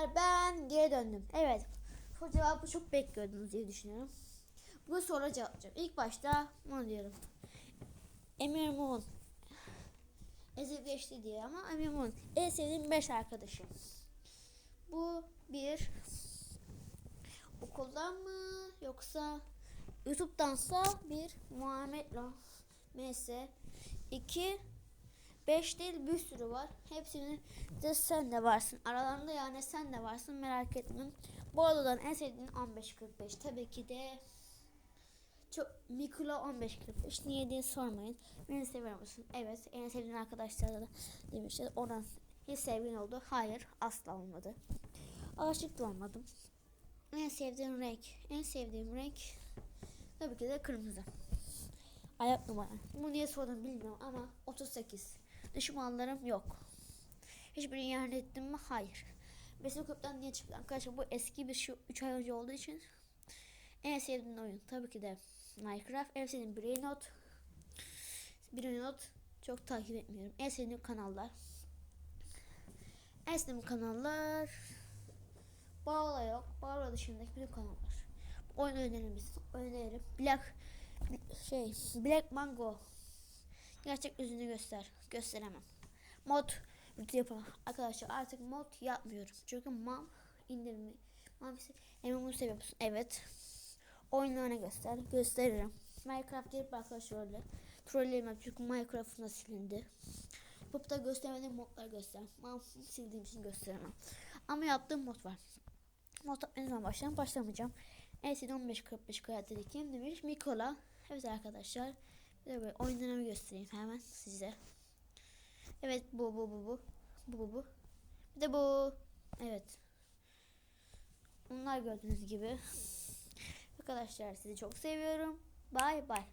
arkadaşlar ben geri döndüm. Evet. Bu cevabı çok bekliyordunuz diye düşünüyorum. Bu soru cevaplayacağım. İlk başta bunu diyorum. Emir Moon. Ezip geçti diye ama Emir Moon. En sevdiğim 5 arkadaşım. Bu bir okuldan mı yoksa YouTube'dansa bir Muhammed'la MS 2 5 değil bir sürü var. Hepsini de sen de varsın. Aralarında yani sen de varsın merak etme. Bu odadan en sevdiğin 15-45. Tabii ki de çok Mikula 15-45. Niye diye sormayın. Beni seviyor musun? Evet. En sevdiğin arkadaşlar da demişler. Oradan hiç sevgin oldu. Hayır. Asla olmadı. Aşık da olmadım. En sevdiğim renk. En sevdiğim renk tabii ki de kırmızı. Ayak numara. Bunu niye sordum bilmiyorum ama 38. Düşmanlarım yok. Hiçbirini ihanet ettim mi? Hayır. Mesela kulüpten niye çıktı? Arkadaşlar bu eski bir şu 3 ay önce olduğu için en sevdiğim oyun tabii ki de Minecraft. En sevdiğim Brainot. Brainot çok takip etmiyorum. En sevdiğim kanallar. En sevdiğim kanallar Bağla yok. Bağla dışındaki bütün kanallar. Oyun önerir misin? Öneririm. Black şey Black Mango. Gerçek yüzünü göster. Gösteremem. Mod yapamam. Arkadaşlar artık mod yapmıyorum. Çünkü mam indirimi. Mam ise MMO'yu seviyor musun? Evet. Oyunlarını göster. Gösteririm. Minecraft gelip arkadaşlar öyle. Trolleyemem çünkü Minecraft'ın silindi. Yapıp da göstermediğim modları göster. Mam sildiğim için gösteremem. Ama yaptığım mod var. Mod ne zaman başlayacağım? Başlamayacağım. NC'de 15.45 kıyafeti kim demiş? Mikola. Evet arkadaşlar. Böyle oyunlarımı göstereyim hemen size. Evet bu bu bu bu. Bu bu bu. Bir de bu. Evet. Bunlar gördüğünüz gibi. Arkadaşlar sizi çok seviyorum. Bay bay.